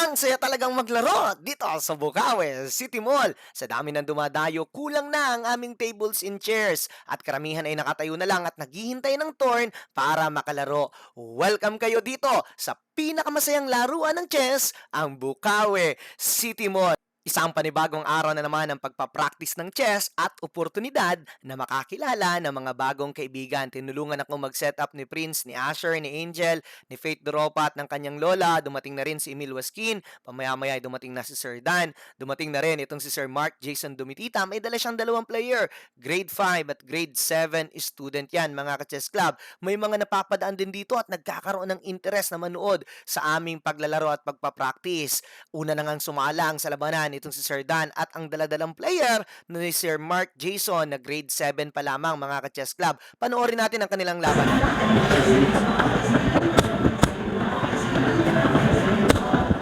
Ang saya talagang maglaro dito sa Bukawe City Mall. Sa dami ng dumadayo, kulang na ang aming tables and chairs at karamihan ay nakatayo na lang at naghihintay ng turn para makalaro. Welcome kayo dito sa pinakamasayang laruan ng chess, ang Bukawe City Mall. Isang panibagong araw na naman ang pagpapractice ng chess at oportunidad na makakilala ng mga bagong kaibigan. Tinulungan ako mag-set up ni Prince, ni Asher, ni Angel, ni Faith Doropa at ng kanyang lola. Dumating na rin si Emil Waskin. Pamaya-maya ay dumating na si Sir Dan. Dumating na rin itong si Sir Mark Jason Dumitita. May dala siyang dalawang player. Grade 5 at grade 7 student yan mga ka-chess club. May mga napapadaan din dito at nagkakaroon ng interest na manood sa aming paglalaro at pagpapractice. Una na ngang sumalang sa labanan itong si Sir Dan at ang daladalang player na ni Sir Mark Jason na grade 7 pa lamang mga ka-chess club. Panoorin natin ang kanilang laban.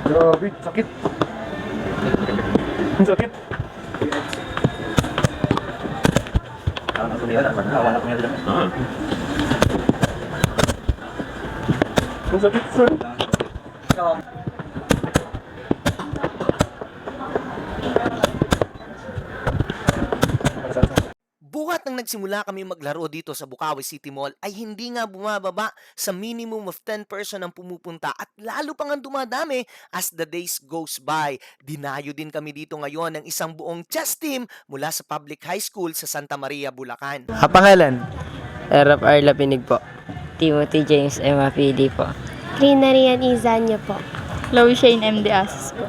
Grabe, sakit. Sakit. Ang sakit, sir. Nagsimula kami maglaro dito sa Bukawi City Mall ay hindi nga bumababa sa minimum of 10 person ang pumupunta at lalo pang ang dumadami as the days goes by. Dinayo din kami dito ngayon ng isang buong chess team mula sa public high school sa Santa Maria, Bulacan. Kapangalan? Erap Arla Pinig po. Timothy James Emma Pili po. Rinarian Izanya po. Chloe Shane M. De Asis po.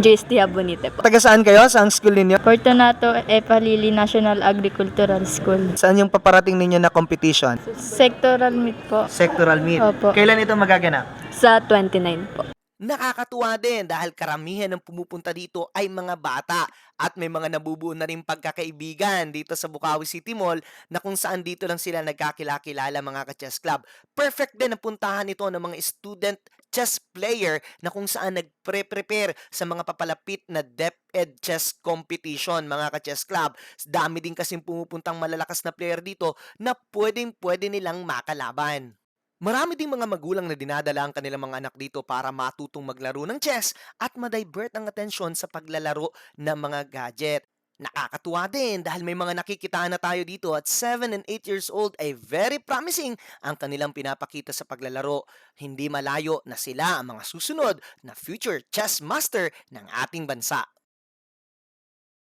Joyce Bonite po. Taga saan kayo? Saan school ninyo? Fortunato Epalili National Agricultural School. Saan yung paparating ninyo na competition? Sectoral meet po. Sectoral meet. Opo. Kailan ito magaganap? Sa 29 po. Nakakatuwa din dahil karamihan ng pumupunta dito ay mga bata at may mga nabubuo na rin pagkakaibigan dito sa Bukawi City Mall na kung saan dito lang sila nagkakilala-kilala mga ka-chess club. Perfect din ang puntahan ito ng mga student chess player na kung saan nagpre-prepare sa mga papalapit na DepEd chess competition mga ka-chess club. Dami din kasing pumupuntang malalakas na player dito na pwedeng pwede nilang makalaban. Marami ding mga magulang na dinadala ang kanilang mga anak dito para matutong maglaro ng chess at ma-divert ang atensyon sa paglalaro ng mga gadget. Nakakatuwa din dahil may mga nakikitaan na tayo dito at 7 and 8 years old ay very promising ang kanilang pinapakita sa paglalaro. Hindi malayo na sila ang mga susunod na future chess master ng ating bansa.